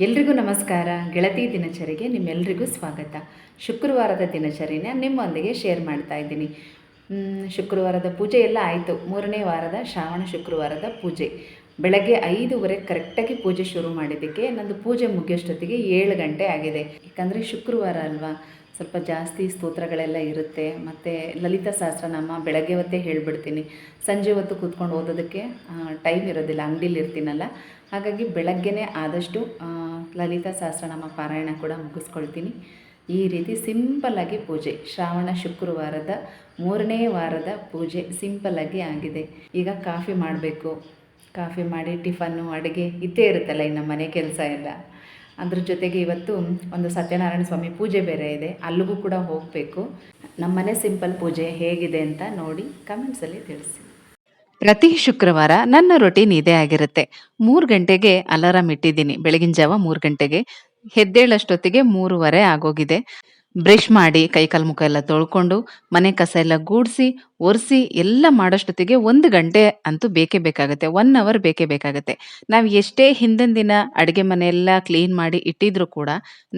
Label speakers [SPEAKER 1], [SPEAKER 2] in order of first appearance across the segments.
[SPEAKER 1] ಎಲ್ರಿಗೂ ನಮಸ್ಕಾರ. ಗೆಳತಿ ದಿನಚರಿಗೆ ನಿಮ್ಮೆಲ್ರಿಗೂ ಸ್ವಾಗತ. ಶುಕ್ರವಾರದ ದಿನಚರಿನ ನಿಮ್ಮೊಂದಿಗೆ ಶೇರ್ ಮಾಡ್ತಾ ಇದ್ದೀನಿ. ಶುಕ್ರವಾರದ ಪೂಜೆ ಎಲ್ಲ ಆಯಿತು. ಮೂರನೇ ವಾರದ ಶ್ರಾವಣ ಶುಕ್ರವಾರದ ಪೂಜೆ. ಬೆಳಗ್ಗೆ ಐದೂವರೆ ಕರೆಕ್ಟಾಗಿ ಪೂಜೆ ಶುರು ಮಾಡಿದ್ದಕ್ಕೆ ನಂದು ಪೂಜೆ ಮುಗಿಯೋಷ್ಟೊತ್ತಿಗೆ ಏಳು ಗಂಟೆ ಆಗಿದೆ. ಯಾಕಂದರೆ ಶುಕ್ರವಾರ ಅಲ್ವಾ? ಸ್ವಲ್ಪ ಜಾಸ್ತಿ ಸ್ತೋತ್ರಗಳೆಲ್ಲ ಇರುತ್ತೆ. ಮತ್ತು ಲಲಿತಾ ಸಹಸ್ರನಾಮ ಬೆಳಗ್ಗೆ ಹೊತ್ತೇ ಹೇಳಿಬಿಡ್ತೀನಿ. ಸಂಜೆ ಹೊತ್ತು ಕೂತ್ಕೊಂಡು ಓದೋದಕ್ಕೆ ಟೈಮ್ ಇರೋದಿಲ್ಲ. ಅಂಗಡಿಲಿ ಇರ್ತೀನಲ್ಲ ಹಾಗಾಗಿ ಬೆಳಗ್ಗೆನೇ ಆದಷ್ಟು ಲಲಿತಾ ಸಹಸ್ರನಾಮ ಪಾರಾಯಣ ಕೂಡ ಮುಗಿಸ್ಕೊಳ್ತೀನಿ. ಈ ರೀತಿ ಸಿಂಪಲ್ಲಾಗಿ ಪೂಜೆ, ಶ್ರಾವಣ ಶುಕ್ರವಾರದ ಮೂರನೇ ವಾರದ ಪೂಜೆ ಸಿಂಪಲ್ಲಾಗಿ ಆಗಿದೆ. ಈಗ ಕಾಫಿ ಮಾಡಬೇಕು. ಕಾಫಿ ಮಾಡಿ ಟಿಫನ್ನು, ಅಡುಗೆ ಇದ್ದೇ ಇರುತ್ತಲ್ಲ ಇನ್ನು ಮನೆ ಕೆಲಸ ಎಲ್ಲ. ಅದ್ರ ಜೊತೆಗೆ ಇವತ್ತು ಒಂದು ಸತ್ಯನಾರಾಯಣ ಸ್ವಾಮಿ ಪೂಜೆ ಬೇರೆ ಇದೆ, ಅಲ್ಲಿಗೂ ಕೂಡ ಹೋಗಬೇಕು. ನಮ್ಮನೆ ಸಿಂಪಲ್ ಪೂಜೆ ಹೇಗಿದೆ ಅಂತ ನೋಡಿ ಕಮೆಂಟ್ಸಲ್ಲಿ ತಿಳಿಸಿ.
[SPEAKER 2] ಪ್ರತಿ ಶುಕ್ರವಾರ ನನ್ನ ರೊಟೀನ್ ಇದೇ ಆಗಿರುತ್ತೆ. ಮೂರು ಗಂಟೆಗೆ ಅಲಾರಾಮ್ ಇಟ್ಟಿದ್ದೀನಿ. ಬೆಳಗಿನ ಜಾವ ಮೂರು ಗಂಟೆಗೆ. ಹೆದ್ದೇಳಷ್ಟೊತ್ತಿಗೆ ಮೂರುವರೆ ಆಗೋಗಿದೆ. ಬ್ರಷ್ ಮಾಡಿ ಕೈಕಾಲು ಮುಖ ಎಲ್ಲ ತೊಳ್ಕೊಂಡು, ಮನೆ ಕಸ ಎಲ್ಲ ಗೂಡಿಸಿ, ಒರೆಸಿ ಎಲ್ಲ ಮಾಡೋಷ್ಟೊತ್ತಿಗೆ ಒಂದು ಗಂಟೆ ಅಂತೂ ಬೇಕೇ ಬೇಕಾಗುತ್ತೆ. ಒನ್ ಅವರ್ ಬೇಕೇ ಬೇಕಾಗುತ್ತೆ. ನಾವು ಎಷ್ಟೇ ಹಿಂದಿನ ದಿನ ಅಡುಗೆ ಮನೆ ಎಲ್ಲ ಕ್ಲೀನ್ ಮಾಡಿ ಇಟ್ಟಿದ್ರು ಕೂಡ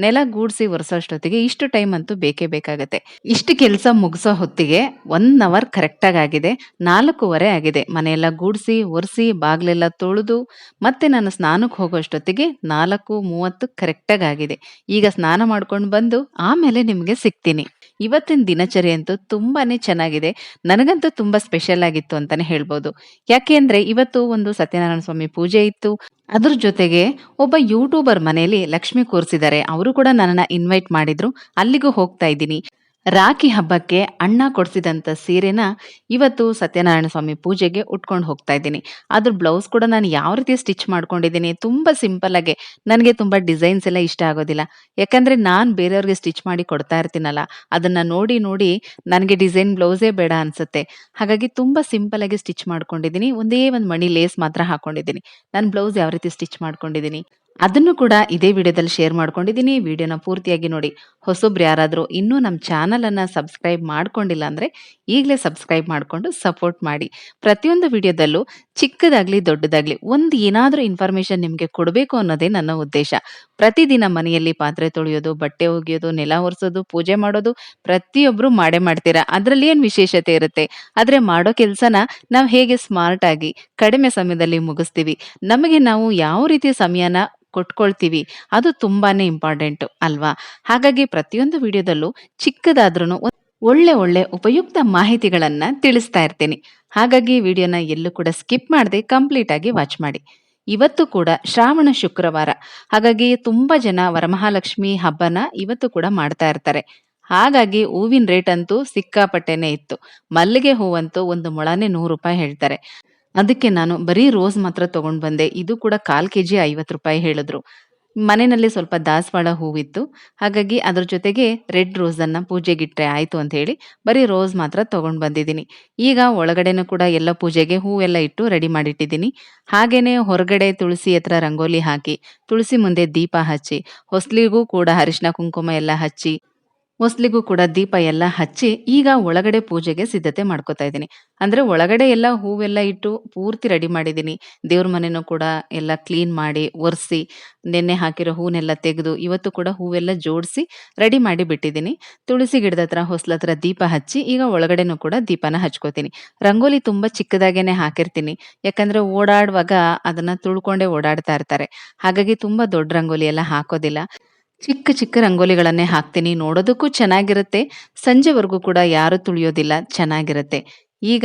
[SPEAKER 2] ನೆಲ ಗೂಡಿಸಿ ಒರೆಸೋಷ್ಟೊತ್ತಿಗೆ ಇಷ್ಟು ಟೈಮ್ ಅಂತೂ ಬೇಕೇ ಬೇಕಾಗುತ್ತೆ. ಇಷ್ಟು ಕೆಲಸ ಮುಗಿಸೋ ಹೊತ್ತಿಗೆ ಒನ್ ಅವರ್ ಕರೆಕ್ಟಾಗಿ ಆಗಿದೆ. ನಾಲ್ಕೂವರೆ ಆಗಿದೆ. ಮನೆಯೆಲ್ಲ ಗೂಡಿಸಿ, ಒರೆಸಿ, ಬಾಗಿಲೆಲ್ಲ ತೊಳೆದು ಮತ್ತೆ ನಾನು ಸ್ನಾನಕ್ಕೆ ಹೋಗೋಷ್ಟೊತ್ತಿಗೆ ನಾಲ್ಕು ಮೂವತ್ತು ಕರೆಕ್ಟಾಗಿ ಆಗಿದೆ. ಈಗ ಸ್ನಾನ ಮಾಡ್ಕೊಂಡು ಬಂದು ಆಮೇಲೆ ನಿಮಗೆ ಸಿಗ್ತೀನಿ. ಇವತ್ತಿನ ದಿನಚರಿ ಅಂತೂ ತುಂಬಾನೇ ಚೆನ್ನಾಗಿದೆ. ನನಗಂತೂ ತುಂಬಾ ಸ್ಪೆಷಲ್ ಆಗಿತ್ತು ಅಂತಾನೆ ಹೇಳ್ಬೋದು. ಯಾಕೆ ಅಂದ್ರೆ ಇವತ್ತು ಒಂದು ಸತ್ಯನಾರಾಯಣ ಸ್ವಾಮಿ ಪೂಜೆ ಇತ್ತು. ಅದ್ರ ಜೊತೆಗೆ ಒಬ್ಬ ಯೂಟ್ಯೂಬರ್ ಮನೆಯಲ್ಲಿ ಲಕ್ಷ್ಮಿ ಕೂರಿಸಿದ್ದಾರೆ. ಅವರು ಕೂಡ ನನ್ನನ್ನ ಇನ್ವೈಟ್ ಮಾಡಿದ್ರು. ಅಲ್ಲಿಗೂ ಹೋಗ್ತಾ ಇದ್ದೀನಿ. ರಾಖಿ ಹಬ್ಬಕ್ಕೆ ಅಣ್ಣ ಕೊಡಿಸಿದಂಥ ಸೀರೆನ ಇವತ್ತು ಸತ್ಯನಾರಾಯಣ ಸ್ವಾಮಿ ಪೂಜೆಗೆ ಉಟ್ಕೊಂಡು ಹೋಗ್ತಾ ಇದ್ದೀನಿ. ಅದ್ರ ಬ್ಲೌಸ್ ಕೂಡ ನಾನು ಯಾವ ರೀತಿ ಸ್ಟಿಚ್ ಮಾಡ್ಕೊಂಡಿದ್ದೀನಿ, ತುಂಬಾ ಸಿಂಪಲ್ ಆಗಿ. ನನಗೆ ತುಂಬಾ ಡಿಸೈನ್ಸ್ ಎಲ್ಲ ಇಷ್ಟ ಆಗೋದಿಲ್ಲ. ಯಾಕಂದ್ರೆ ನಾನು ಬೇರೆಯವ್ರಿಗೆ ಸ್ಟಿಚ್ ಮಾಡಿ ಕೊಡ್ತಾ ಇರ್ತೀನಲ್ಲ, ಅದನ್ನ ನೋಡಿ ನೋಡಿ ನನಗೆ ಡಿಸೈನ್ ಬ್ಲೌಸೇ ಬೇಡ ಅನ್ಸುತ್ತೆ. ಹಾಗಾಗಿ ತುಂಬ ಸಿಂಪಲ್ ಆಗಿ ಸ್ಟಿಚ್ ಮಾಡ್ಕೊಂಡಿದ್ದೀನಿ. ಒಂದೇ ಒಂದು ಮಣಿ ಲೇಸ್ ಮಾತ್ರ ಹಾಕೊಂಡಿದ್ದೀನಿ. ನಾನು ಬ್ಲೌಸ್ ಯಾವ ರೀತಿ ಸ್ಟಿಚ್ ಮಾಡ್ಕೊಂಡಿದ್ದೀನಿ? ಅದನ್ನು ಕೂಡ ಇದೇ ವಿಡಿಯೋದಲ್ಲಿ ಶೇರ್ ಮಾಡ್ಕೊಂಡಿದ್ದೀನಿ. ವಿಡಿಯೋನ ಪೂರ್ತಿಯಾಗಿ ನೋಡಿ. ಹೊಸೊಬ್ರು ಯಾರಾದರೂ ಇನ್ನೂ ನಮ್ಮ ಚಾನಲನ್ನು ಸಬ್ಸ್ಕ್ರೈಬ್ ಮಾಡ್ಕೊಂಡಿಲ್ಲ ಅಂದರೆ ಈಗಲೇ ಸಬ್ಸ್ಕ್ರೈಬ್ ಮಾಡಿಕೊಂಡು ಸಪೋರ್ಟ್ ಮಾಡಿ. ಪ್ರತಿಯೊಂದು ವಿಡಿಯೋದಲ್ಲೂ ಚಿಕ್ಕದಾಗಲಿ ದೊಡ್ಡದಾಗ್ಲಿ ಒಂದು ಏನಾದರೂ ಇನ್ಫಾರ್ಮೇಷನ್ ನಿಮಗೆ ಕೊಡಬೇಕು ಅನ್ನೋದೇ ನನ್ನ ಉದ್ದೇಶ. ಪ್ರತಿದಿನ ಮನೆಯಲ್ಲಿ ಪಾತ್ರೆ ತೊಳೆಯೋದು, ಬಟ್ಟೆ ಒಗೆಯೋದು, ನೆಲ ಒರೆಸೋದು, ಪೂಜೆ ಮಾಡೋದು ಪ್ರತಿಯೊಬ್ಬರು ಮಾಡೇ ಮಾಡ್ತೀರಾ? ಅದರಲ್ಲಿ ಏನು ವಿಶೇಷತೆ ಇರುತ್ತೆ? ಆದರೆ ಮಾಡೋ ಕೆಲಸನ ನಾವು ಹೇಗೆ ಸ್ಮಾರ್ಟ್ ಆಗಿ ಕಡಿಮೆ ಸಮಯದಲ್ಲಿ ಮುಗಿಸ್ತೀವಿ. ನಮಗೆ ನಾವು ಯಾವ ರೀತಿ ಸಮಯನ ಕೊಟ್ಕೊಳ್ತೀವಿ. ಅದು ತುಂಬಾನೇ ಇಂಪಾರ್ಟೆಂಟ್ ಅಲ್ವಾ? ಹಾಗಾಗಿ ಪ್ರತಿಯೊಂದು ವಿಡಿಯೋದಲ್ಲೂ ಚಿಕ್ಕದಾದ್ರೂ ಒಳ್ಳೆ ಒಳ್ಳೆ ಉಪಯುಕ್ತ ಮಾಹಿತಿಗಳನ್ನ ತಿಳಿಸ್ತಾ ಇರ್ತೀನಿ. ಹಾಗಾಗಿ ವಿಡಿಯೋನ ಎಲ್ಲೂ ಕೂಡ ಸ್ಕಿಪ್ ಮಾಡದೆ ಕಂಪ್ಲೀಟ್ ಆಗಿ ವಾಚ್ ಮಾಡಿ. ಇವತ್ತು ಕೂಡ ಶ್ರಾವಣ ಶುಕ್ರವಾರ. ಹಾಗಾಗಿ ತುಂಬಾ ಜನ ವರಮಹಾಲಕ್ಷ್ಮಿ ಹಬ್ಬನ ಇವತ್ತು ಕೂಡ ಮಾಡ್ತಾ ಇರ್ತಾರೆ. ಹಾಗಾಗಿ ಹೂವಿನ ರೇಟ್ ಅಂತೂ ಸಿಕ್ಕಾಪಟ್ಟೆನೆ ಇತ್ತು. ಮಲ್ಲಿಗೆ ಹೂವಂತೂ ಒಂದು ಮೊಳನೆ ನೂರು ರೂಪಾಯಿ ಹೇಳ್ತಾರೆ. ಅದಕ್ಕೆ ನಾನು ಬರೀ ರೋಸ್ ಮಾತ್ರ ತಗೊಂಡ್ ಬಂದೆ. ಇದು ಕೂಡ ಕಾಲ್ ಕೆಜಿ ಐವತ್ತು ರೂಪಾಯಿ ಹೇಳಿದ್ರು. ಮನೆಯಲ್ಲಿ ಸ್ವಲ್ಪ ದಾಸವಾಳ ಹೂವಿತ್ತು. ಹಾಗಾಗಿ ಅದ್ರ ಜೊತೆಗೆ ರೆಡ್ ರೋಸ್ ಅನ್ನ ಪೂಜೆಗಿಟ್ರೆ ಆಯ್ತು ಅಂತ ಹೇಳಿ ಬರೀ ರೋಸ್ ಮಾತ್ರ ತಗೊಂಡ್ ಬಂದಿದ್ದೀನಿ. ಈಗ ಒಳಗಡೆನೂ ಕೂಡ ಎಲ್ಲ ಪೂಜೆಗೆ ಹೂವೆಲ್ಲ ಇಟ್ಟು ರೆಡಿ ಮಾಡಿಟ್ಟಿದ್ದೀನಿ. ಹಾಗೇನೆ ಹೊರಗಡೆ ತುಳಸಿ ಹತ್ರ ರಂಗೋಲಿ ಹಾಕಿ, ತುಳಸಿ ಮುಂದೆ ದೀಪ ಹಚ್ಚಿ, ಹೊಸ್ಲಿಗೂ ಕೂಡ ಅರಿಶಿನ ಕುಂಕುಮ ಎಲ್ಲ ಹಚ್ಚಿ ಹೊಸ್ಲಿಗೂ ಕೂಡ ದೀಪ ಎಲ್ಲ ಹಚ್ಚಿ ಈಗ ಒಳಗಡೆ ಪೂಜೆಗೆ ಸಿದ್ಧತೆ ಮಾಡ್ಕೋತಾ ಇದ್ದೀನಿ. ಅಂದ್ರೆ ಒಳಗಡೆ ಎಲ್ಲ ಹೂವೆಲ್ಲ ಇಟ್ಟು ಪೂರ್ತಿ ರೆಡಿ ಮಾಡಿದ್ದೀನಿ. ದೇವ್ರ ಮನೆನೂ ಕೂಡ ಎಲ್ಲ ಕ್ಲೀನ್ ಮಾಡಿ, ಒರೆಸಿ, ನೆನ್ನೆ ಹಾಕಿರೋ ಹೂನೆಲ್ಲ ತೆಗೆದು ಇವತ್ತು ಕೂಡ ಹೂವೆಲ್ಲ ಜೋಡಿಸಿ ರೆಡಿ ಮಾಡಿ ಬಿಟ್ಟಿದ್ದೀನಿ. ತುಳಸಿ ಗಿಡದ ಹತ್ರ ಹೊಸ್ಲತ್ರ ದೀಪ ಹಚ್ಚಿ ಈಗ ಒಳಗಡೆನೂ ಕೂಡ ದೀಪನ ಹಚ್ಕೋತೀನಿ. ರಂಗೋಲಿ ತುಂಬಾ ಚಿಕ್ಕದಾಗೇನೆ ಹಾಕಿರ್ತೀನಿ. ಯಾಕಂದ್ರೆ ಓಡಾಡುವಾಗ ಅದನ್ನ ತುಳ್ಕೊಂಡೇ ಓಡಾಡ್ತಾ ಇರ್ತಾರೆ. ಹಾಗಾಗಿ ತುಂಬಾ ದೊಡ್ಡ ರಂಗೋಲಿ ಎಲ್ಲ ಹಾಕೋದಿಲ್ಲ. ಚಿಕ್ಕ ಚಿಕ್ಕ ರಂಗೋಲಿಗಳನ್ನೇ ಹಾಕ್ತೀನಿ. ನೋಡೋದಕ್ಕೂ ಚೆನ್ನಾಗಿರುತ್ತೆ. ಸಂಜೆವರೆಗೂ ಕೂಡ ಯಾರು ತುಳಿಯೋದಿಲ್ಲ. ಚೆನ್ನಾಗಿರುತ್ತೆ. ಈಗ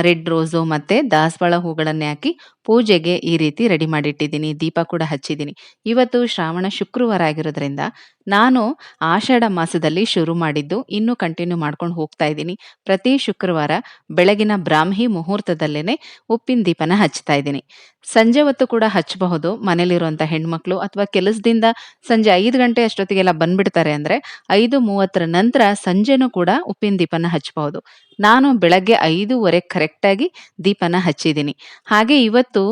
[SPEAKER 2] ರೆಡ್ ರೋಸು ಮತ್ತೆ ದಾಸವಾಳ ಹೂಗಳನ್ನೇ ಹಾಕಿ ಪೂಜೆಗೆ ಈ ರೀತಿ ರೆಡಿ ಮಾಡಿಟ್ಟಿದ್ದೀನಿ. ದೀಪ ಕೂಡ ಹಚ್ಚಿದ್ದೀನಿ. ಇವತ್ತು ಶ್ರಾವಣ ಶುಕ್ರವಾರ ಆಗಿರೋದ್ರಿಂದ ನಾನು ಆಷಾಢ ಮಾಸದಲ್ಲಿ ಶುರು ಮಾಡಿದ್ದು ಇನ್ನೂ ಕಂಟಿನ್ಯೂ ಮಾಡ್ಕೊಂಡು ಹೋಗ್ತಾ ಇದ್ದೀನಿ. ಪ್ರತಿ ಶುಕ್ರವಾರ ಬೆಳಗಿನ ಬ್ರಾಹ್ಮಿ ಮುಹೂರ್ತದಲ್ಲೇ ಉಪ್ಪಿನ ದೀಪನ ಹಚ್ತಾ ಇದ್ದೀನಿ. ಸಂಜೆ ಹೊತ್ತು ಕೂಡ ಹಚ್ಚಬಹುದು. ಮನೇಲಿರುವಂಥ ಹೆಣ್ಮಕ್ಳು ಅಥವಾ ಕೆಲಸದಿಂದ ಸಂಜೆ ಐದು ಗಂಟೆ ಅಷ್ಟೊತ್ತಿಗೆಲ್ಲ ಬಂದ್ಬಿಡ್ತಾರೆ ಅಂದ್ರೆ ಐದು ಮೂವತ್ತರ ನಂತರ ಸಂಜೆನೂ ಕೂಡ ಉಪ್ಪಿನ ದೀಪನ ಹಚ್ಚಬಹುದು. ನಾನು ಬೆಳಗ್ಗೆ ಐದೂವರೆ ಕರೆಕ್ಟಾಗಿ ದೀಪನ ಹಚ್ಚಿದ್ದೀನಿ. ಹಾಗೆ ಇವತ್ತು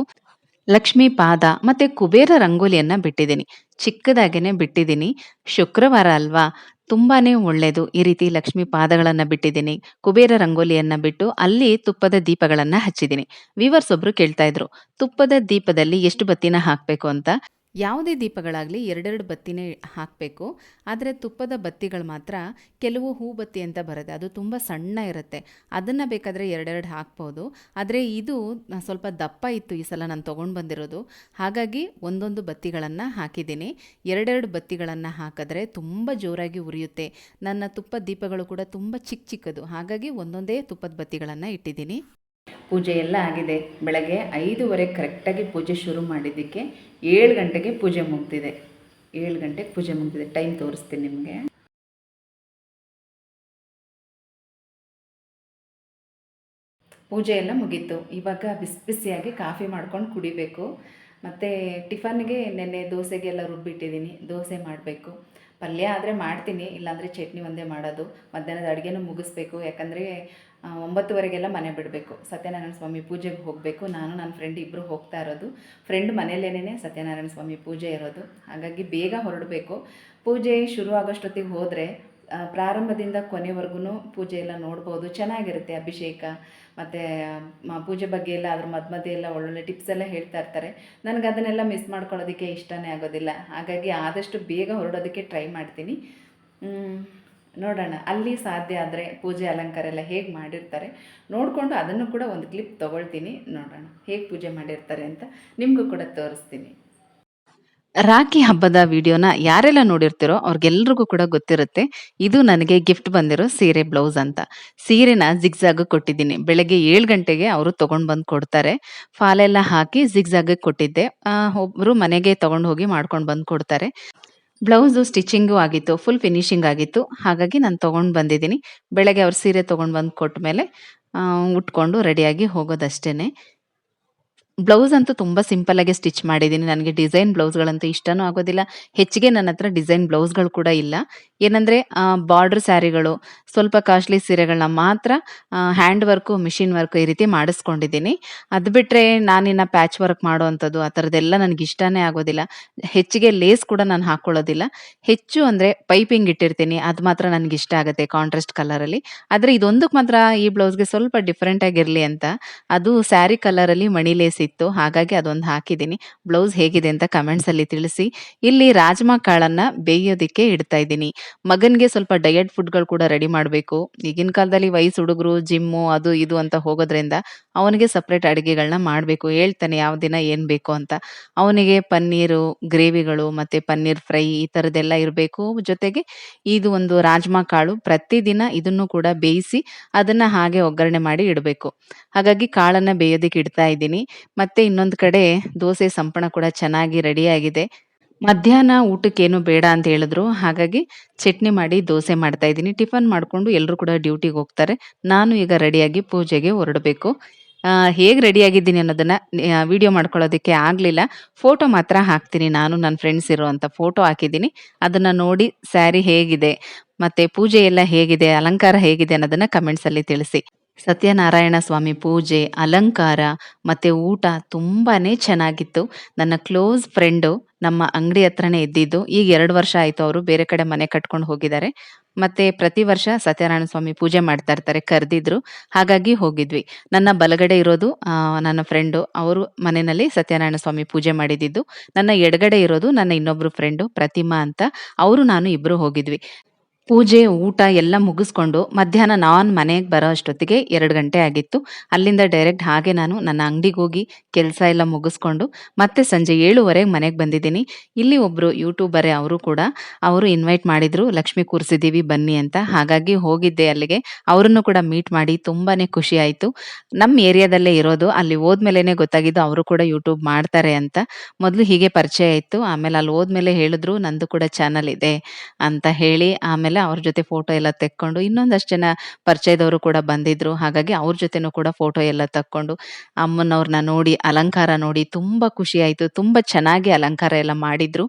[SPEAKER 2] ಲಕ್ಷ್ಮೀ ಪಾದ ಮತ್ತೆ ಕುಬೇರ ರಂಗೋಲಿಯನ್ನ ಬಿಟ್ಟಿದ್ದೀನಿ. ಚಿಕ್ಕದಾಗೇನೆ ಬಿಟ್ಟಿದ್ದೀನಿ. ಶುಕ್ರವಾರ ಅಲ್ವಾ? ತುಂಬಾನೇ ಒಳ್ಳೆಯದು ಈ ರೀತಿ ಲಕ್ಷ್ಮಿ ಪಾದಗಳನ್ನು ಬಿಟ್ಟಿದ್ದೀನಿ. ಕುಬೇರ ರಂಗೋಲಿಯನ್ನ ಬಿಟ್ಟು ಅಲ್ಲಿ ತುಪ್ಪದ ದೀಪಗಳನ್ನ ಹಚ್ಚಿದ್ದೀನಿ. ವಿವರ್ಸ್ ಒಬ್ರು ಕೇಳ್ತಾ ಇದ್ರು, ತುಪ್ಪದ ದೀಪದಲ್ಲಿ ಎಷ್ಟು ಬತ್ತಿನ ಹಾಕ್ಬೇಕು ಅಂತ? ಯಾವುದೇ ದೀಪಗಳಾಗಲಿ ಎರಡೆರಡು ಬತ್ತಿನೇ ಹಾಕಬೇಕು. ಆದರೆ ತುಪ್ಪದ ಬತ್ತಿಗಳು ಮಾತ್ರ ಕೆಲವು ಹೂ ಬತ್ತಿ ಅಂತ ಬರುತ್ತೆ. ಅದು ತುಂಬ ಸಣ್ಣ ಇರುತ್ತೆ. ಅದನ್ನು ಬೇಕಾದರೆ ಎರಡೆರಡು ಹಾಕ್ಬೋದು. ಆದರೆ ಇದು ಸ್ವಲ್ಪ ದಪ್ಪ ಇತ್ತು ಈ ಸಲ ನಾನು ತೊಗೊಂಡು ಬಂದಿರೋದು. ಹಾಗಾಗಿ ಒಂದೊಂದು ಬತ್ತಿಗಳನ್ನು ಹಾಕಿದ್ದೀನಿ. ಎರಡೆರಡು ಬತ್ತಿಗಳನ್ನು ಹಾಕಿದ್ರೆ ತುಂಬ ಜೋರಾಗಿ ಉರಿಯುತ್ತೆ. ನನ್ನ ತುಪ್ಪದ ದೀಪಗಳು ಕೂಡ ತುಂಬ ಚಿಕ್ಕ ಚಿಕ್ಕದು. ಹಾಗಾಗಿ ಒಂದೊಂದೇ ತುಪ್ಪದ ಬತ್ತಿಗಳನ್ನು ಇಟ್ಟಿದ್ದೀನಿ.
[SPEAKER 1] ಪೂಜೆ ಎಲ್ಲ ಆಗಿದೆ. ಬೆಳಗ್ಗೆ ಐದೂವರೆಗೆ ಕರೆಕ್ಟಾಗಿ ಪೂಜೆ ಶುರು ಮಾಡಿದ್ದಕ್ಕೆ ಏಳು ಗಂಟೆಗೆ ಪೂಜೆ ಮುಗ್ದಿದೆ. ಏಳು ಗಂಟೆಗೆ ಪೂಜೆ ಮುಗ್ದಿದೆ. ಟೈಮ್ ತೋರಿಸ್ತೀನಿ ನಿಮಗೆ. ಪೂಜೆ ಎಲ್ಲ ಮುಗೀತು. ಇವಾಗ ಬಿಸಿ ಬಿಸಿಯಾಗಿ ಕಾಫಿ ಮಾಡ್ಕೊಂಡು ಕುಡಿಬೇಕು. ಮತ್ತು ಟಿಫನ್ಗೆ ನೆನ್ನೆ ದೋಸೆಗೆಲ್ಲ ರುಬ್ಬಿಟ್ಟಿದ್ದೀನಿ. ದೋಸೆ ಮಾಡಬೇಕು. ಪಲ್ಯ ಆದರೆ ಮಾಡ್ತೀನಿ. ಇಲ್ಲಾಂದರೆ ಚಟ್ನಿ ಒಂದೇ ಮಾಡೋದು. ಮಧ್ಯಾಹ್ನದ ಅಡುಗೆನೂ ಮುಗಿಸ್ಬೇಕು. ಯಾಕಂದರೆ ಒಂಬತ್ತುವರೆಗೆಲ್ಲ ಮನೆ ಬಿಡಬೇಕು. ಸತ್ಯನಾರಾಯಣ ಸ್ವಾಮಿ ಪೂಜೆಗೆ ಹೋಗಬೇಕು. ನಾನು, ನನ್ನ ಫ್ರೆಂಡ್ ಇಬ್ಬರು ಹೋಗ್ತಾ ಇರೋದು. ಫ್ರೆಂಡ್ ಮನೇಲೇನೇ ಸತ್ಯನಾರಾಯಣ ಸ್ವಾಮಿ ಪೂಜೆ ಇರೋದು. ಹಾಗಾಗಿ ಬೇಗ ಹೊರಡಬೇಕು. ಪೂಜೆ ಶುರು ಆಗೋಷ್ಟೊತ್ತಿಗೆ ಹೋದರೆ ಪ್ರಾರಂಭದಿಂದ ಕೊನೆವರೆಗೂ ಪೂಜೆ ಎಲ್ಲ ನೋಡ್ಬೋದು. ಚೆನ್ನಾಗಿರುತ್ತೆ ಅಭಿಷೇಕ. ಮತ್ತು ಪೂಜೆ ಬಗ್ಗೆ ಎಲ್ಲ ಅದ್ರ ಮಧ್ಯ ಮಧ್ಯೆ ಎಲ್ಲ ಒಳ್ಳೊಳ್ಳೆ ಟಿಪ್ಸ್ ಎಲ್ಲ ಹೇಳ್ತಾ ಇರ್ತಾರೆ. ನನಗೆ ಅದನ್ನೆಲ್ಲ ಮಿಸ್ ಮಾಡ್ಕೊಳ್ಳೋದಕ್ಕೆ ಇಷ್ಟನೇ ಆಗೋದಿಲ್ಲ. ಹಾಗಾಗಿ ಆದಷ್ಟು ಬೇಗ ಹೊರಡೋದಕ್ಕೆ ಟ್ರೈ ಮಾಡ್ತೀನಿ. ನೋಡೋಣ ಅಲ್ಲಿ ಸಾಧ್ಯ ಆದರೆ ಪೂಜೆ ಅಲಂಕಾರ ಎಲ್ಲ ಹೇಗೆ ಮಾಡಿರ್ತಾರೆ. ನೋಡಿಕೊಂಡು ಅದನ್ನು ಕೂಡ ಒಂದು ಕ್ಲಿಪ್ ತೊಗೊಳ್ತೀನಿ ನೋಡೋಣ ಹೇಗೆ ಪೂಜೆ ಮಾಡಿರ್ತಾರೆ ಅಂತ ನಿಮಗೂ ಕೂಡ ತೋರಿಸ್ತೀನಿ.
[SPEAKER 2] ರಾಖಿ ಹಬ್ಬದ ವಿಡಿಯೋನ ಯಾರೆಲ್ಲ ನೋಡಿರ್ತೀರೋ ಅವ್ರಿಗೆಲ್ರಿಗೂ ಕೂಡ ಗೊತ್ತಿರುತ್ತೆ ಇದು ನನಗೆ ಗಿಫ್ಟ್ ಬಂದಿರೋ ಸೀರೆ ಬ್ಲೌಸ್ ಅಂತ. ಸೀರೆನ ಜಿಗ್ಜಾಗ್ ಕೊಟ್ಟಿದ್ದೀನಿ. ಬೆಳಗ್ಗೆ ಏಳು ಗಂಟೆಗೆ ಅವರು ತೊಗೊಂಡು ಬಂದು ಕೊಡ್ತಾರೆ. ಫಾಲೆಲ್ಲ ಹಾಕಿ ಜಿಗ್ಜಾಗ್ ಕೊಟ್ಟಿದ್ದೆ. ಆ, ಒಬ್ರು ಮನೆಗೆ ತೊಗೊಂಡು ಹೋಗಿ ಮಾಡ್ಕೊಂಡು ಬಂದು ಕೊಡ್ತಾರೆ. ಬ್ಲೌಸು ಸ್ಟಿಚಿಂಗು ಆಗಿತ್ತು ಫುಲ್ ಫಿನಿಶಿಂಗ್ ಆಗಿತ್ತು. ಹಾಗಾಗಿ ನಾನು ತೊಗೊಂಡು ಬಂದಿದ್ದೀನಿ. ಬೆಳಗ್ಗೆ ಅವ್ರ ಸೀರೆ ತೊಗೊಂಡು ಬಂದು ಕೊಟ್ಟ ಮೇಲೆ ಉಟ್ಕೊಂಡು ರೆಡಿಯಾಗಿ ಹೋಗೋದಷ್ಟೇ ಬ್ಲೌಸ್ ಅಂತೂ ತುಂಬ ಆಗಿ ಸ್ಟಿಚ್ ಮಾಡಿದ್ದೀನಿ. ನನಗೆ ಡಿಸೈನ್ ಬ್ಲೌಸ್ಗಳಂತೂ ಇಷ್ಟನೂ ಆಗೋದಿಲ್ಲ. ಹೆಚ್ಚಿಗೆ ನನ್ನ ಹತ್ರ ಡಿಸೈನ್ ಬ್ಲೌಸ್ಗಳು ಕೂಡ ಇಲ್ಲ. ಏನಂದ್ರೆ ಬಾರ್ಡರ್ ಸ್ಯಾರಿಗಳು, ಸ್ವಲ್ಪ ಕಾಸ್ಟ್ಲಿ ಸೀರೆಗಳನ್ನ ಮಾತ್ರ ಹ್ಯಾಂಡ್ ವರ್ಕು, ಮಿಷಿನ್ ವರ್ಕ್ ಈ ರೀತಿ ಮಾಡಿಸ್ಕೊಂಡಿದ್ದೀನಿ. ಅದು ಬಿಟ್ಟರೆ ನಾನಿನ್ನ ಪ್ಯಾಚ್ ವರ್ಕ್ ಮಾಡುವಂಥದ್ದು ಆ ಥರದ್ದೆಲ್ಲ ನನಗೆ ಇಷ್ಟನೇ ಆಗೋದಿಲ್ಲ. ಹೆಚ್ಚಿಗೆ ಲೇಸ್ ಕೂಡ ನಾನು ಹಾಕ್ಕೊಳ್ಳೋದಿಲ್ಲ ಹೆಚ್ಚು ಅಂದರೆ ಪೈಪಿಂಗ್ ಇಟ್ಟಿರ್ತೀನಿ. ಅದು ಮಾತ್ರ ನನಗೆ ಇಷ್ಟ ಆಗುತ್ತೆ ಕಾಂಟ್ರಾಸ್ಟ್ ಕಲರಲ್ಲಿ. ಆದರೆ ಇದೊಂದಕ್ಕೆ ಮಾತ್ರ ಈ ಬ್ಲೌಸ್ಗೆ ಸ್ವಲ್ಪ ಡಿಫ್ರೆಂಟ್ ಆಗಿರಲಿ ಅಂತ. ಅದು ಸ್ಯಾರಿ ಕಲರಲ್ಲಿ ಮಣಿ ಲೇಸ್ ಇತ್ತು. ಹಾಗಾಗಿ ಅದೊಂದು ಹಾಕಿದ್ದೀನಿ. ಬ್ಲೌಸ್ ಹೇಗಿದೆ ಅಂತ ಕಮೆಂಟ್ಸ್ ಅಲ್ಲಿ ತಿಳಿಸಿ. ಇಲ್ಲಿ ರಾಜ್ಮಾ ಕಾಳನ್ನ ಬೇಯೋದಿಕ್ಕೆ ಇಡ್ತಾ ಇದ್ದೀನಿ. ಮಗನ್ಗೆ ಸ್ವಲ್ಪ ಡಯಟ್ ಫುಡ್ಗಳು ಕೂಡ ರೆಡಿ ಮಾಡಬೇಕು. ಈಗಿನ ಕಾಲದಲ್ಲಿ ವಯಸ್ಸು ಹುಡುಗರು ಜಿಮ್ಮು ಅದು ಇದು ಅಂತ ಹೋಗೋದ್ರಿಂದ ಅವನಿಗೆ ಸಪ್ರೇಟ್ ಅಡುಗೆಗಳನ್ನ ಮಾಡಬೇಕು. ಹೇಳ್ತಾನೆ ಯಾವ ದಿನ ಏನು ಬೇಕು ಅಂತ. ಅವನಿಗೆ ಪನ್ನೀರು, ಗ್ರೇವಿಗಳು ಮತ್ತೆ ಪನ್ನೀರ್ ಫ್ರೈ ಈ ಥರದ್ದೆಲ್ಲ ಇರಬೇಕು. ಜೊತೆಗೆ ಇದು ಒಂದು ರಾಜ್ಮಾ ಕಾಳು. ಪ್ರತಿದಿನ ಇದನ್ನು ಕೂಡ ಬೇಯಿಸಿ ಅದನ್ನ ಹಾಗೆ ಒಗ್ಗರಣೆ ಮಾಡಿ ಇಡಬೇಕು. ಹಾಗಾಗಿ ಕಾಳನ್ನ ಬೇಯೋದಕ್ಕೆ ಇಡ್ತಾ ಇದ್ದೀನಿ. ಮತ್ತೆ ಇನ್ನೊಂದು ಕಡೆ ದೋಸೆ ಸಂಪಣ ಕೂಡ ಚೆನ್ನಾಗಿ ರೆಡಿ ಆಗಿದೆ ಮಧ್ಯಾಹ್ನ ಊಟಕ್ಕೇನು ಬೇಡ ಅಂತ ಹೇಳಿದ್ರು. ಹಾಗಾಗಿ ಚಟ್ನಿ ಮಾಡಿ ದೋಸೆ ಮಾಡ್ತಾ ಇದ್ದೀನಿ. ಟಿಫನ್ ಮಾಡಿಕೊಂಡು ಎಲ್ಲರೂ ಕೂಡ ಡ್ಯೂಟಿಗೆ ಹೋಗ್ತಾರೆ. ನಾನು ಈಗ ರೆಡಿಯಾಗಿ ಪೂಜೆಗೆ ಹೊರಡಬೇಕು. ಹೇಗೆ ರೆಡಿಯಾಗಿದ್ದೀನಿ ಅನ್ನೋದನ್ನ ವಿಡಿಯೋ ಮಾಡ್ಕೊಳ್ಳೋದಕ್ಕೆ ಆಗಲಿಲ್ಲ. ಫೋಟೋ ಮಾತ್ರ ಹಾಕ್ತೀನಿ. ನಾನು ನನ್ನ ಫ್ರೆಂಡ್ಸ್ ಇರುವಂಥ ಫೋಟೋ ಹಾಕಿದ್ದೀನಿ. ಅದನ್ನು ನೋಡಿ ಸ್ಯಾರಿ ಹೇಗಿದೆ, ಮತ್ತೆ ಪೂಜೆ ಎಲ್ಲ ಹೇಗಿದೆ, ಅಲಂಕಾರ ಹೇಗಿದೆ ಅನ್ನೋದನ್ನ ಕಮೆಂಟ್ಸಲ್ಲಿ ತಿಳಿಸಿ. ಸತ್ಯನಾರಾಯಣ ಸ್ವಾಮಿ ಪೂಜೆ, ಅಲಂಕಾರ ಮತ್ತೆ ಊಟ ತುಂಬಾನೇ ಚೆನ್ನಾಗಿತ್ತು. ನನ್ನ ಕ್ಲೋಸ್ ಫ್ರೆಂಡು ನಮ್ಮ ಅಂಗಡಿ ಹತ್ರನೇ ಇದ್ದಿದ್ದು. ಈಗ ಎರಡು ವರ್ಷ ಆಯಿತು ಅವರು ಬೇರೆ ಕಡೆ ಮನೆ ಕಟ್ಕೊಂಡು ಹೋಗಿದ್ದಾರೆ. ಮತ್ತೆ ಪ್ರತಿ ವರ್ಷ ಸತ್ಯನಾರಾಯಣ ಸ್ವಾಮಿ ಪೂಜೆ ಮಾಡ್ತಾ ಇರ್ತಾರೆ, ಕರೆದಿದ್ರು. ಹಾಗಾಗಿ ಹೋಗಿದ್ವಿ. ನನ್ನ ಬಲಗಡೆ ಇರೋದು ನನ್ನ ಫ್ರೆಂಡು. ಅವರು ಮನೆಯಲ್ಲಿ ಸತ್ಯನಾರಾಯಣ ಸ್ವಾಮಿ ಪೂಜೆ ಮಾಡಿದ್ದು ನನ್ನ ಎಡಗಡೆ ಇರೋದು ನನ್ನ ಇನ್ನೊಬ್ರು ಫ್ರೆಂಡು ಪ್ರತಿಮಾ ಅಂತ. ಅವರು, ನಾನು ಇಬ್ರು ಹೋಗಿದ್ವಿ. ಪೂಜೆ, ಊಟ ಎಲ್ಲ ಮುಗಿಸ್ಕೊಂಡು ಮಧ್ಯಾಹ್ನ ನಾನು ಮನೆಗೆ ಬರೋ ಅಷ್ಟೊತ್ತಿಗೆ ಎರಡು ಗಂಟೆ ಆಗಿತ್ತು. ಅಲ್ಲಿಂದ ಡೈರೆಕ್ಟ್ ಹಾಗೆ ನಾನು ನನ್ನ ಅಂಗಡಿಗೆ ಹೋಗಿ ಕೆಲಸ ಎಲ್ಲ ಮುಗಿಸ್ಕೊಂಡು ಮತ್ತೆ ಸಂಜೆ ಏಳುವರೆಗೆ ಮನೆಗೆ ಬಂದಿದ್ದೀನಿ. ಇಲ್ಲಿ ಒಬ್ಬರು ಯೂಟ್ಯೂಬರೇ ಅವರು ಕೂಡ ಅವರು ಇನ್ವೈಟ್ ಮಾಡಿದ್ರು, ಲಕ್ಷ್ಮಿ ಕೂರಿಸಿದ್ದೀವಿ ಬನ್ನಿ ಅಂತ. ಹಾಗಾಗಿ ಹೋಗಿದ್ದೆ ಅಲ್ಲಿಗೆ. ಅವರನ್ನು ಕೂಡ ಮೀಟ್ ಮಾಡಿ ತುಂಬಾನೇ ಖುಷಿ ಆಯಿತು. ನಮ್ಮ ಏರಿಯಾದಲ್ಲೇ ಇರೋದು, ಅಲ್ಲಿ ಹೋದ್ಮೇಲೆ ಗೊತ್ತಾಗಿದ್ದು ಅವರು ಕೂಡ ಯೂಟ್ಯೂಬ್ ಮಾಡ್ತಾರೆ ಅಂತ. ಮೊದಲು ಹೀಗೆ ಪರಿಚಯ ಇತ್ತು. ಆಮೇಲೆ ಅಲ್ಲಿ ಹೋದ್ಮೇಲೆ ಹೇಳಿದ್ರು, ನಂದು ಕೂಡ ಚಾನಲ್ ಇದೆ ಅಂತ ಹೇಳಿ ಆಮೇಲೆ ಅವ್ರ ಜೊತೆ ಫೋಟೋ ಎಲ್ಲ ತೆಕ್ಕೊಂಡು, ಇನ್ನೊಂದಷ್ಟು ಜನ ಪರಿಚಯದವರು ಕೂಡ ಬಂದಿದ್ರು. ಹಾಗಾಗಿ ಅವ್ರ ಜೊತೆನೂ ಕೂಡ ಫೋಟೋ ಎಲ್ಲ ತಕ್ಕೊಂಡು ಅಮ್ಮನವ್ರನ್ನ ನೋಡಿ, ಅಲಂಕಾರ ನೋಡಿ ತುಂಬಾ ಖುಷಿ ಆಯ್ತು. ತುಂಬಾ ಚೆನ್ನಾಗಿ ಅಲಂಕಾರ ಎಲ್ಲ ಮಾಡಿದ್ರು.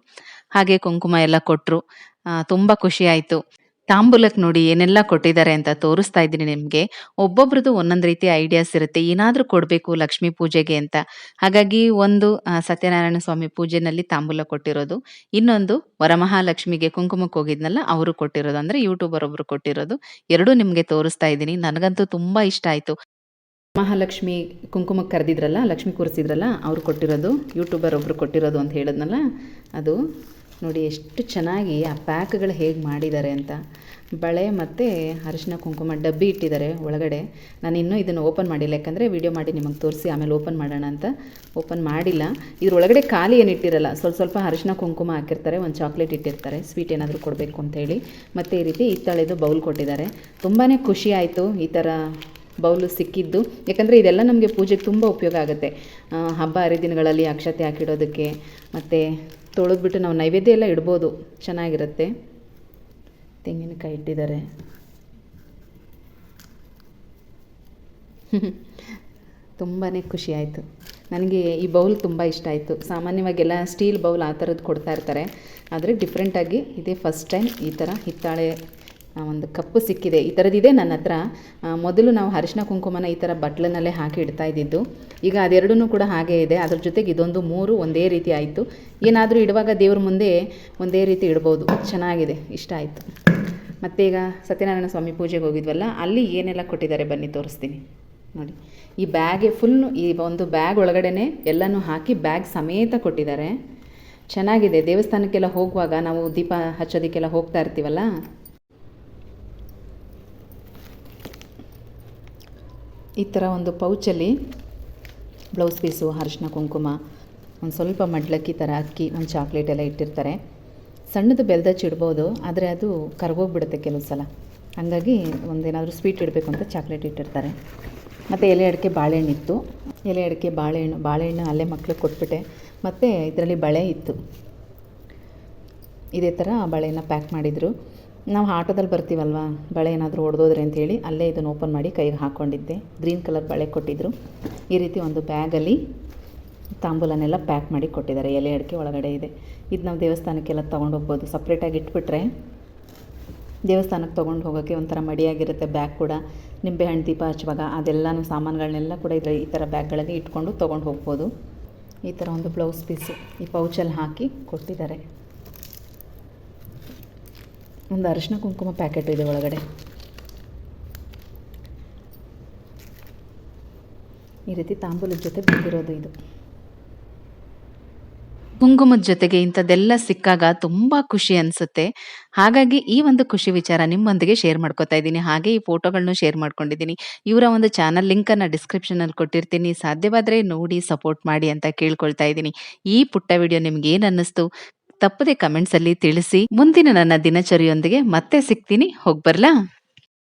[SPEAKER 2] ಹಾಗೆ ಕುಂಕುಮ ಎಲ್ಲ ಕೊಟ್ಟರು ತುಂಬಾ ಖುಷಿ ಆಯಿತು. ತಾಂಬೂಲಕ್ಕೆ ನೋಡಿ ಏನೆಲ್ಲ ಕೊಟ್ಟಿದ್ದಾರೆ ಅಂತ ತೋರಿಸ್ತಾ ಇದ್ದೀನಿ ನಿಮಗೆ. ಒಬ್ಬೊಬ್ರದ್ದು ಒಂದೊಂದು ರೀತಿ ಐಡಿಯಾಸ್ ಇರುತ್ತೆ. ಏನಾದರೂ ಕೊಡಬೇಕು ಲಕ್ಷ್ಮೀ ಪೂಜೆಗೆ ಅಂತ. ಹಾಗಾಗಿ ಒಂದು ಸತ್ಯನಾರಾಯಣ ಸ್ವಾಮಿ ಪೂಜೆನಲ್ಲಿ ತಾಂಬೂಲ ಕೊಟ್ಟಿರೋದು. ಇನ್ನೊಂದು, ವರಮಹಾಲಕ್ಷ್ಮಿಗೆ ಕುಂಕುಮಕ್ಕೆ ಹೋಗಿದ್ನಲ್ಲ, ಅವರು ಕೊಟ್ಟಿರೋದು. ಅಂದರೆ ಯೂಟ್ಯೂಬರ್ ಒಬ್ರು ಕೊಟ್ಟಿರೋದು. ಎರಡೂ ನಿಮಗೆ ತೋರಿಸ್ತಾ ಇದ್ದೀನಿ. ನನಗಂತೂ ತುಂಬ ಇಷ್ಟ ಆಯಿತು.
[SPEAKER 1] ಮಹಾಲಕ್ಷ್ಮಿ ಕುಂಕುಮಕ್ಕೆ ಕರೆದಿದ್ರಲ್ಲ, ಲಕ್ಷ್ಮಿ ಕೂರಿಸಿದ್ರಲ್ಲ, ಅವ್ರು ಕೊಟ್ಟಿರೋದು. ಯೂಟ್ಯೂಬರ್ ಒಬ್ಬರು ಕೊಟ್ಟಿರೋದು ಅಂತ ಹೇಳಿದ್ನಲ್ಲ, ಅದು. ನೋಡಿ ಎಷ್ಟು ಚೆನ್ನಾಗಿ ಆ ಪ್ಯಾಕ್ಗಳು ಹೇಗೆ ಮಾಡಿದ್ದಾರೆ ಅಂತ. ಬಳೆ ಮತ್ತು ಅರಿಶಿನ, ಕುಂಕುಮ ಡಬ್ಬಿ ಇಟ್ಟಿದ್ದಾರೆ ಒಳಗಡೆ. ನಾನು ಇನ್ನೂ ಇದನ್ನು ಓಪನ್ ಮಾಡಿಲ್ಲ, ಯಾಕಂದರೆ ವೀಡಿಯೋ ಮಾಡಿ ನಿಮಗೆ ತೋರಿಸಿ, ಆಮೇಲೆ ಓಪನ್ ಮಾಡೋಣ ಅಂತ. ಓಪನ್ ಮಾಡಿಲ್ಲ. ಇದ್ರೊಳಗಡೆ ಖಾಲಿ ಏನು ಇಟ್ಟಿರಲ್ಲ, ಸ್ವಲ್ಪ ಸ್ವಲ್ಪ ಅರಿಶಿನ, ಕುಂಕುಮ ಹಾಕಿರ್ತಾರೆ, ಒಂದು ಚಾಕ್ಲೇಟ್ ಇಟ್ಟಿರ್ತಾರೆ. ಸ್ವೀಟ್ ಏನಾದರೂ ಕೊಡಬೇಕು ಅಂತೇಳಿ ಮತ್ತು ಈ ರೀತಿ ಹಿತ್ತಾಳೆದು ಬೌಲ್ ಕೊಟ್ಟಿದ್ದಾರೆ. ತುಂಬಾ ಖುಷಿ ಆಯಿತು ಈ ಥರ ಬೌಲು ಸಿಕ್ಕಿದ್ದು. ಯಾಕಂದರೆ ಇದೆಲ್ಲ ನಮಗೆ ಪೂಜೆಗೆ ತುಂಬ ಉಪಯೋಗ ಆಗುತ್ತೆ. ಹಬ್ಬ ಹರಿದಿನಗಳಲ್ಲಿ ಅಕ್ಷತೆ ಹಾಕಿಡೋದಕ್ಕೆ, ಮತ್ತು ತೊಳೆದ್ಬಿಟ್ಟು ನಾವು ನೈವೇದ್ಯ ಎಲ್ಲ ಇಡ್ಬೋದು. ಚೆನ್ನಾಗಿರುತ್ತೆ. ತೆಂಗಿನಕಾಯಿ ಇಟ್ಟಿದ್ದಾರೆ. ತುಂಬಾ ಖುಷಿ ಆಯಿತು. ನನಗೆ ಈ ಬೌಲ್ ತುಂಬ ಇಷ್ಟ ಆಯಿತು. ಸಾಮಾನ್ಯವಾಗೆಲ್ಲ ಸ್ಟೀಲ್ ಬೌಲ್ ಆ ಥರದ್ದು ಕೊಡ್ತಾ ಇರ್ತಾರೆ. ಆದರೆ ಡಿಫ್ರೆಂಟಾಗಿ ಇದೇ ಫಸ್ಟ್ ಟೈಮ್ ಈ ಥರ ಹಿತ್ತಾಳೆ ಒಂದು ಕಪ್ಪು ಸಿಕ್ಕಿದೆ. ಈ ಥರದ್ದಿದೆ ನನ್ನ ಹತ್ರ. ಮೊದಲು ನಾವು ಅರಿಶಿನ ಕುಂಕುಮನ ಈ ಥರ ಬಟ್ಲನಲ್ಲೇ ಹಾಕಿ ಇಡ್ತಾ ಇದ್ದಿದ್ದು. ಈಗ ಅದೆರಡೂ ಕೂಡ ಹಾಗೇ ಇದೆ. ಅದ್ರ ಜೊತೆಗೆ ಇದೊಂದು ಮೂರು ಒಂದೇ ರೀತಿ ಆಯಿತು. ಏನಾದರೂ ಇಡುವಾಗ ದೇವ್ರ ಮುಂದೆ ಒಂದೇ ರೀತಿ ಇಡ್ಬೋದು. ಚೆನ್ನಾಗಿದೆ. ಇಷ್ಟ ಆಯಿತು. ಮತ್ತು ಈಗ ಸತ್ಯನಾರಾಯಣ ಸ್ವಾಮಿ ಪೂಜೆಗೆ ಹೋಗಿದ್ವಲ್ಲ, ಅಲ್ಲಿ ಏನೆಲ್ಲ ಕೊಟ್ಟಿದ್ದಾರೆ ಬನ್ನಿ ತೋರಿಸ್ತೀನಿ. ನೋಡಿ. ಈ ಬ್ಯಾಗೆ ಫುಲ್ ಈ ಒಂದು ಬ್ಯಾಗ್ ಒಳಗಡೆ ಎಲ್ಲನೂ ಹಾಕಿ ಬ್ಯಾಗ್ ಸಮೇತ ಕೊಟ್ಟಿದ್ದಾರೆ. ಚೆನ್ನಾಗಿದೆ. ದೇವಸ್ಥಾನಕ್ಕೆಲ್ಲ ಹೋಗುವಾಗ ನಾವು ದೀಪ ಹಚ್ಚೋದಕ್ಕೆಲ್ಲ ಹೋಗ್ತಾ ಇರ್ತೀವಲ್ಲ? ಈ ಥರ ಒಂದು ಪೌಚಲ್ಲಿ ಬ್ಲೌಸ್ ಪೀಸು, ಅರಿಶಿನ ಕುಂಕುಮ, ಒಂದು ಸ್ವಲ್ಪ ಮಡ್ಲಕ್ಕಿ ಥರ ಅಕ್ಕಿ, ಒಂದು ಚಾಕ್ಲೇಟ್ ಎಲ್ಲ ಇಟ್ಟಿರ್ತಾರೆ. ಸಣ್ಣದು ಬೆಲ್ದಚ್ಚಿ ಇಡ್ಬೋದು, ಆದರೆ ಅದು ಕರ್ಗೋಗ್ಬಿಡುತ್ತೆ ಕೆಲವು ಸಲ. ಹಾಗಾಗಿ ಒಂದೇನಾದರೂ ಸ್ವೀಟ್ ಇಡಬೇಕು ಅಂತ ಚಾಕ್ಲೇಟ್ ಇಟ್ಟಿರ್ತಾರೆ. ಮತ್ತು ಎಲೆ ಅಡಿಕೆ ಬಾಳೆಹಣ್ಣು ಇತ್ತು. ಎಲೆ ಅಡಿಕೆ ಬಾಳೆಹಣ್ಣು ಬಾಳೆಹಣ್ಣು ಅಲ್ಲೇ ಮಕ್ಳಿಗೆ ಕೊಟ್ಬಿಟ್ಟೆ. ಮತ್ತು ಇದರಲ್ಲಿ ಬಳೆ ಇತ್ತು. ಇದೇ ಥರ ಬಳೆನ ಪ್ಯಾಕ್ ಮಾಡಿದರು. ನಾವು ಆಟೋದಲ್ಲಿ ಬರ್ತೀವಲ್ವ? ಬಳೆ ಏನಾದರೂ ಹೊಡೆದೋದ್ರೆ ಅಂತೇಳಿ ಅಲ್ಲೇ ಇದನ್ನು ಓಪನ್ ಮಾಡಿ ಕೈಗೆ ಹಾಕ್ಕೊಂಡಿದ್ದೆ ಗ್ರೀನ್ ಕಲರ್ ಬಳೆ ಕೊಟ್ಟಿದ್ದರು ಈ ರೀತಿ ಒಂದು ಬ್ಯಾಗಲ್ಲಿ ತಾಂಬೂಲನೆಲ್ಲ ಪ್ಯಾಕ್ ಮಾಡಿ ಕೊಟ್ಟಿದ್ದಾರೆ. ಎಲೆ ಅಡಿಕೆ ಒಳಗಡೆ ಇದೆ. ಇದು ನಾವು ದೇವಸ್ಥಾನಕ್ಕೆಲ್ಲ ತೊಗೊಂಡು ಹೋಗ್ಬೋದು ಸಪ್ರೇಟಾಗಿ ಇಟ್ಬಿಟ್ರೆ ದೇವಸ್ಥಾನಕ್ಕೆ ತೊಗೊಂಡು ಹೋಗೋಕ್ಕೆ ಒಂಥರ ಮಡಿಯಾಗಿರುತ್ತೆ. ಬ್ಯಾಗ್ ಕೂಡ ನಿಂಬೆಹಣ್ಣು ದೀಪ ಹಚ್ಚುವಾಗ ಅದೆಲ್ಲನೂ ಸಾಮಾನುಗಳನ್ನೆಲ್ಲ ಕೂಡ ಇದ್ರ ಈ ಥರ ಬ್ಯಾಗ್ಗಳಲ್ಲಿ ಇಟ್ಕೊಂಡು ತೊಗೊಂಡು ಹೋಗ್ಬೋದು. ಈ ಥರ ಒಂದು ಬ್ಲೌಸ್ ಪೀಸು ಈ ಪೌಚಲ್ಲಿ ಹಾಕಿ ಕೊಟ್ಟಿದ್ದಾರೆ. ಒಂದು ಅರಿಶಿನ ಕುಂಕುಮ ಪ್ಯಾಕೆಟ್ ಇದೆ ಒಳಗಡೆ. ಈ ರೀತಿ ತಾಂಬೂಲದ ಜೊತೆ ಬಂದಿರೋದು ಇದು.
[SPEAKER 2] ಕುಂಕುಮದ ಜೊತೆಗೆ ಇಂಥದ್ದೆಲ್ಲ ಸಿಕ್ಕಾಗ ತುಂಬಾ ಖುಷಿ ಅನ್ಸುತ್ತೆ. ಹಾಗಾಗಿ ಈ ಒಂದು ಖುಷಿ ವಿಚಾರ ನಿಮ್ಮೊಂದಿಗೆ ಶೇರ್ ಮಾಡ್ಕೊತಾ ಇದ್ದೀನಿ. ಹಾಗೆ ಈ ಫೋಟೋಗಳನ್ನು ಶೇರ್ ಮಾಡ್ಕೊಂಡಿದ್ದೀನಿ. ಇವರ ಒಂದು ಚಾನಲ್ ಲಿಂಕ್ ಡಿಸ್ಕ್ರಿಪ್ಷನಲ್ಲಿ ಕೊಟ್ಟಿರ್ತೀನಿ. ಸಾಧ್ಯವಾದ್ರೆ ನೋಡಿ ಸಪೋರ್ಟ್ ಮಾಡಿ ಅಂತ ಕೇಳ್ಕೊಳ್ತಾ ಇದ್ದೀನಿ. ಈ ಪುಟ್ಟ ವಿಡಿಯೋ ನಿಮ್ಗೆ ಏನ್ ಅನ್ನಿಸ್ತು? ತಪ್ಪದೆ ಕಮೆಂಟ್ಸ್ ಅಲ್ಲಿ ತಿಳಿಸಿ ಮುಂದಿನ ನನ್ನ ದಿನಚರಿಯೊಂದಿಗೆ ಮತ್ತೆ ಸಿಗ್ತೀನಿ. ಹೋಗ್ಬರ್ಲಾ?